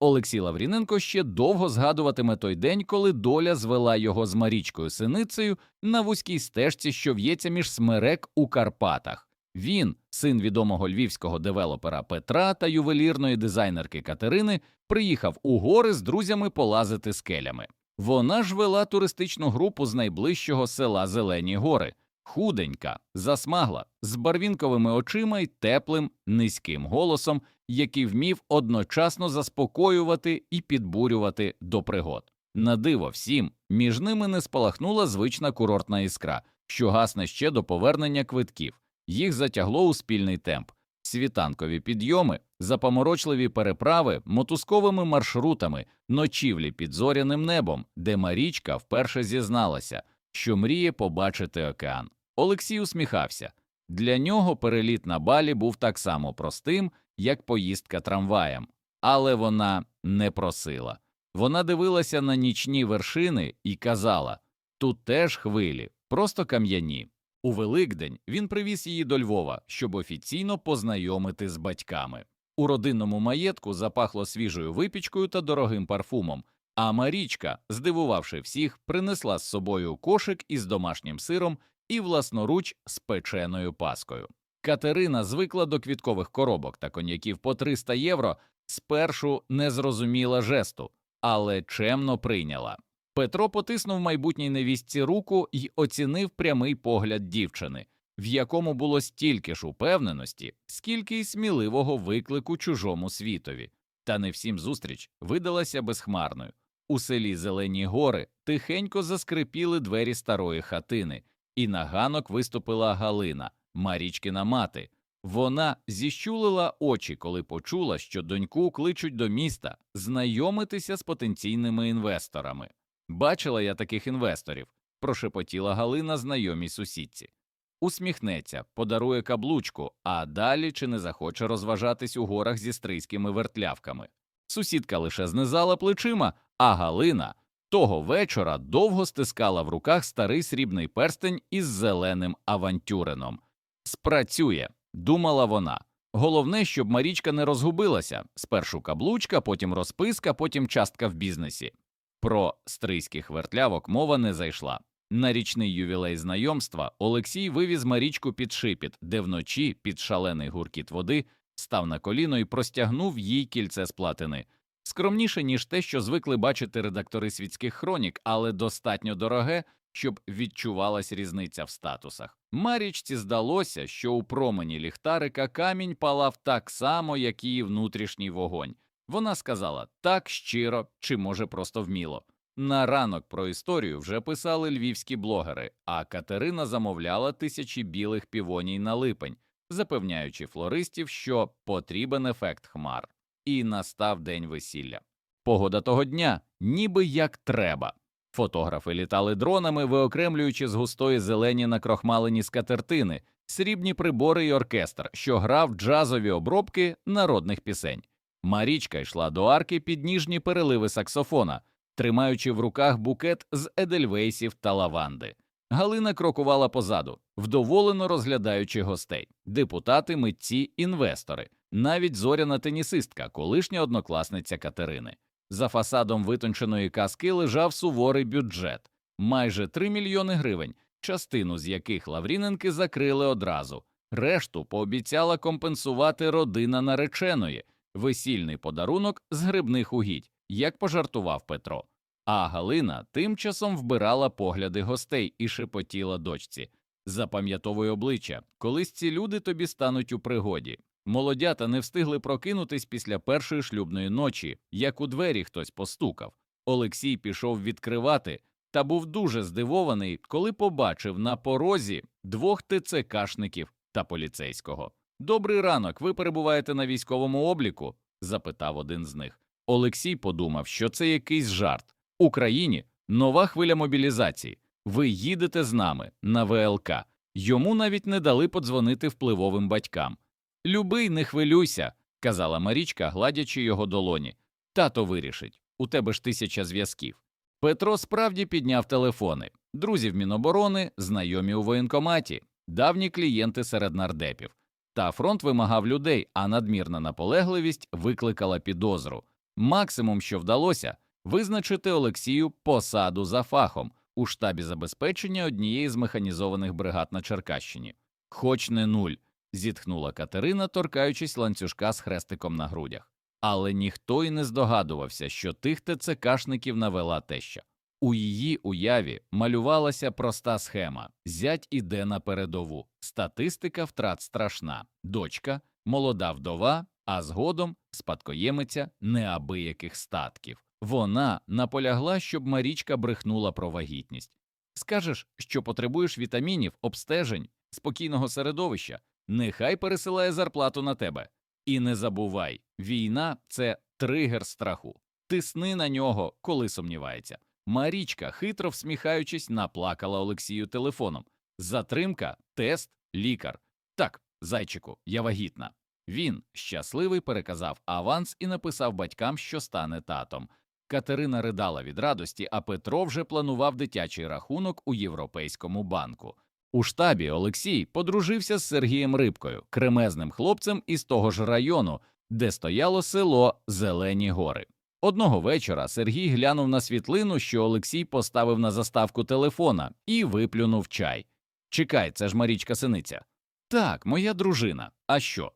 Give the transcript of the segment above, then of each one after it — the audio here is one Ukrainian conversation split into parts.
Олексій Лавріненко ще довго згадуватиме той день, коли доля звела його з Марічкою Синицею на вузькій стежці, що в'ється між смерек у Карпатах. Він, син відомого львівського девелопера Петра та ювелірної дизайнерки Катерини, приїхав у гори з друзями полазити скелями. Вона ж вела туристичну групу з найближчого села Зелені Гори, худенька, засмагла, з барвінковими очима й теплим, низьким голосом, який вмів одночасно заспокоювати і підбурювати до пригод. На диво всім, між ними не спалахнула звична курортна іскра, що гасне ще до повернення квитків. Їх затягло у спільний темп. Світанкові підйоми, запоморочливі переправи, мотузковими маршрутами, ночівлі під зоряним небом, де Марічка вперше зізналася, що мріє побачити океан. Олексій усміхався. Для нього переліт на балі був так само простим, як поїздка трамваєм, але вона не просила. Вона дивилася на нічні вершини і казала тут теж хвилі, просто кам'яні. У Великдень він привіз її до Львова, щоб офіційно познайомити з батьками. У родинному маєтку запахло свіжою випічкою та дорогим парфумом, а Марічка, здивувавши всіх, принесла з собою кошик із домашнім сиром і власноруч з печеною паскою. Катерина звикла до квіткових коробок та коньяків по 300 євро, спершу не зрозуміла жесту, але чемно прийняла. Петро потиснув майбутній невістці руку і оцінив прямий погляд дівчини, в якому було стільки ж упевненості, скільки й сміливого виклику чужому світові. Та не всім зустріч видалася безхмарною. У селі Зелені гори тихенько заскрипіли двері старої хатини, і на ганок виступила Галина, Марічкина мати. Вона зіщулила очі, коли почула, що доньку кличуть до міста знайомитися з потенційними інвесторами. Бачила я таких інвесторів, прошепотіла Галина знайомій сусідці. Усміхнеться, подарує каблучку, а далі чи не захоче розважатись у горах зі стрийськими вертлявками. Сусідка лише знизала плечима, а Галина того вечора довго стискала в руках старий срібний перстень із зеленим авантюрином. Спрацює, думала вона. Головне, щоб Марічка не розгубилася спершу каблучка, потім розписка, потім частка в бізнесі. Про стрийських вертлявок мова не зайшла. На річний ювілей знайомства Олексій вивіз Марічку під шипіт, де вночі, під шалений гуркіт води, став на коліно і простягнув їй кільце з платини. Скромніше, ніж те, що звикли бачити редактори світських хронік, але достатньо дороге, щоб відчувалась різниця в статусах. Марічці здалося, що у промені ліхтарика камінь палав так само, як її внутрішній вогонь. Вона сказала так щиро, чи може просто вміло. На ранок про історію вже писали львівські блогери, а Катерина замовляла тисячі білих півоній на липень, запевняючи флористів, що потрібен ефект хмар. І настав день весілля. Погода того дня ніби як треба. Фотографи літали дронами, виокремлюючи з густої зелені накрохмалені скатертини, срібні прибори й оркестр, що грав джазові обробки народних пісень. Марічка йшла до арки під ніжні переливи саксофона, тримаючи в руках букет з едельвейсів та лаванди. Галина крокувала позаду, вдоволено розглядаючи гостей, депутати, митці, інвестори, навіть зоряна тенісистка, колишня однокласниця Катерини. За фасадом витонченої каски лежав суворий бюджет майже 3 мільйони гривень, частину з яких Лавріненки закрили одразу. Решту пообіцяла компенсувати родина нареченої, весільний подарунок з грибних угідь, як пожартував Петро. А Галина тим часом вбирала погляди гостей і шепотіла дочці Запам'ятовуй обличчя, колись ці люди тобі стануть у пригоді. Молодята не встигли прокинутись після першої шлюбної ночі, як у двері хтось постукав. Олексій пішов відкривати та був дуже здивований, коли побачив на порозі двох ТЦКшників та поліцейського. Добрий ранок, ви перебуваєте на військовому обліку? запитав один з них. Олексій подумав, що це якийсь жарт. Україні нова хвиля мобілізації. Ви їдете з нами на ВЛК. Йому навіть не дали подзвонити впливовим батькам. Любий, не хвилюйся, казала Марічка, гладячи його долоні. Тато вирішить, у тебе ж тисяча зв'язків. Петро справді підняв телефони, друзів Міноборони, знайомі у воєнкоматі, давні клієнти серед нардепів. Та фронт вимагав людей, а надмірна наполегливість викликала підозру. Максимум, що вдалося, визначити Олексію посаду за фахом у штабі забезпечення однієї з механізованих бригад на Черкащині. Хоч не нуль, зітхнула Катерина, торкаючись ланцюжка з хрестиком на грудях. Але ніхто й не здогадувався, що тих ТЦКшників навела теща. У її уяві малювалася проста схема: зять іде на передову, статистика втрат страшна, дочка, молода вдова, а згодом спадкоємиця неабияких статків. Вона наполягла, щоб Марічка брехнула про вагітність. Скажеш, що потребуєш вітамінів, обстежень, спокійного середовища, нехай пересилає зарплату на тебе. І не забувай, війна це тригер страху. Тисни на нього, коли сумнівається. Марічка, хитро всміхаючись, наплакала Олексію телефоном. Затримка, тест, лікар. Так, зайчику, я вагітна. Він, щасливий, переказав аванс і написав батькам, що стане татом. Катерина ридала від радості, а Петро вже планував дитячий рахунок у Європейському банку. У штабі Олексій подружився з Сергієм Рибкою, кремезним хлопцем із того ж району, де стояло село Зелені Гори. Одного вечора Сергій глянув на світлину, що Олексій поставив на заставку телефона, і виплюнув чай. Чекай, це ж Марічка Синиця. Так, моя дружина. А що?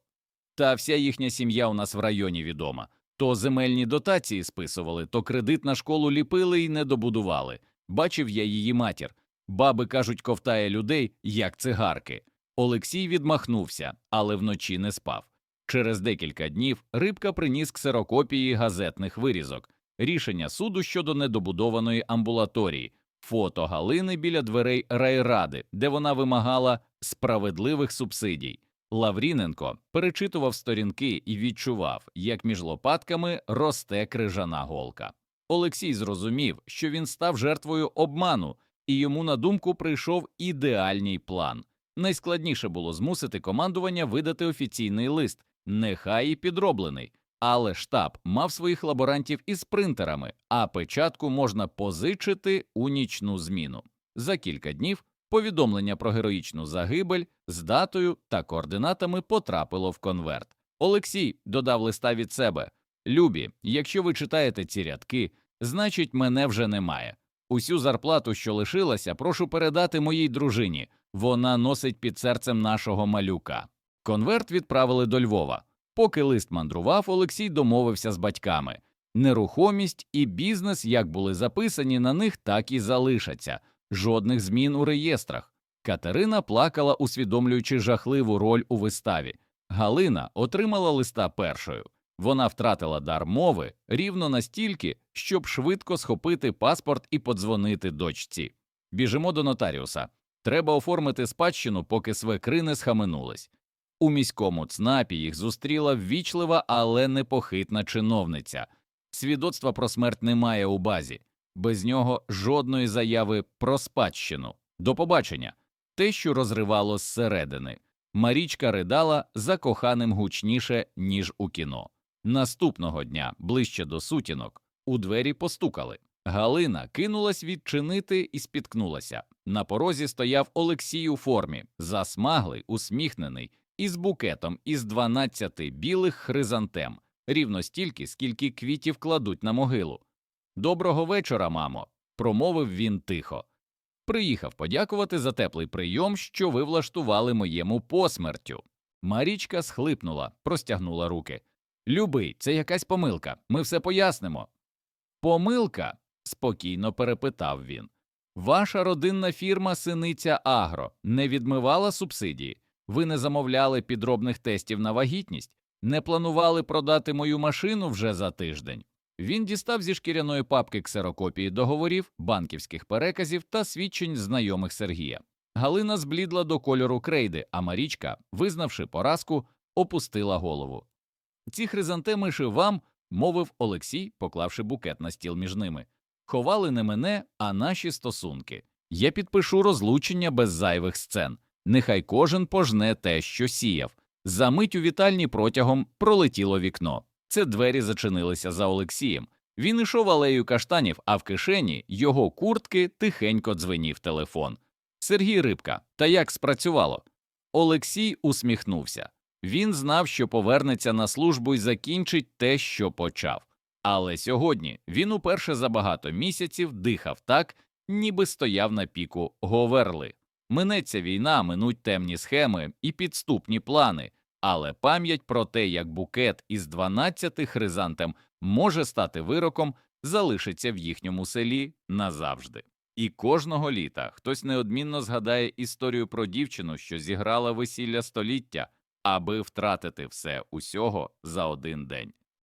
Та вся їхня сім'я у нас в районі відома. То земельні дотації списували, то кредит на школу ліпили і не добудували. Бачив я її матір. Баби кажуть, ковтає людей, як цигарки. Олексій відмахнувся, але вночі не спав. Через декілька днів рибка приніс ксерокопії газетних вирізок, рішення суду щодо недобудованої амбулаторії, фото Галини біля дверей райради, де вона вимагала справедливих субсидій. Лавріненко перечитував сторінки і відчував, як між лопатками росте крижана голка. Олексій зрозумів, що він став жертвою обману, і йому на думку прийшов ідеальний план. Найскладніше було змусити командування видати офіційний лист, нехай і підроблений, але штаб мав своїх лаборантів із принтерами, а печатку можна позичити у нічну зміну. За кілька днів повідомлення про героїчну загибель з датою та координатами потрапило в конверт. Олексій додав листа від себе Любі, якщо ви читаєте ці рядки, значить мене вже немає. Усю зарплату, що лишилася, прошу передати моїй дружині. Вона носить під серцем нашого малюка. Конверт відправили до Львова. Поки лист мандрував, Олексій домовився з батьками. Нерухомість і бізнес, як були записані на них, так і залишаться. Жодних змін у реєстрах. Катерина плакала, усвідомлюючи жахливу роль у виставі. Галина отримала листа першою. Вона втратила дар мови рівно настільки, щоб швидко схопити паспорт і подзвонити дочці. Біжимо до нотаріуса. Треба оформити спадщину, поки свекри не схаменулись. У міському ЦНАПі їх зустріла ввічлива, але непохитна чиновниця. Свідоцтва про смерть немає у базі, без нього жодної заяви про спадщину. До побачення. Те, що розривало зсередини. Марічка ридала за коханим гучніше, ніж у кіно. Наступного дня, ближче до сутінок, у двері постукали. Галина кинулась відчинити і спіткнулася. На порозі стояв Олексій у формі, засмаглий, усміхнений, із букетом із 12 білих хризантем, рівно стільки, скільки квітів кладуть на могилу. Доброго вечора, мамо, промовив він тихо. Приїхав подякувати за теплий прийом, що ви влаштували моєму посмертю. Марічка схлипнула, простягнула руки. Любий, це якась помилка. Ми все пояснимо. Помилка? спокійно перепитав він. Ваша родинна фірма Синиця Агро не відмивала субсидії. Ви не замовляли підробних тестів на вагітність, не планували продати мою машину вже за тиждень. Він дістав зі шкіряної папки ксерокопії договорів, банківських переказів та свідчень знайомих Сергія. Галина зблідла до кольору крейди, а Марічка, визнавши поразку, опустила голову. Ці хризантеми вам, мовив Олексій, поклавши букет на стіл між ними. Ховали не мене, а наші стосунки. Я підпишу розлучення без зайвих сцен. Нехай кожен пожне те, що сіяв. За мить у вітальні протягом пролетіло вікно. Це двері зачинилися за Олексієм. Він ішов алею каштанів, а в кишені його куртки тихенько дзвенів телефон. Сергій Рибка. Та як спрацювало? Олексій усміхнувся. Він знав, що повернеться на службу і закінчить те, що почав. Але сьогодні він уперше за багато місяців дихав так, ніби стояв на піку Говерли. Минеться війна, минуть темні схеми і підступні плани, але пам'ять про те, як букет із 12 хризантем може стати вироком, залишиться в їхньому селі назавжди. І кожного літа хтось неодмінно згадає історію про дівчину, що зіграла весілля століття, аби втратити все усього за один день.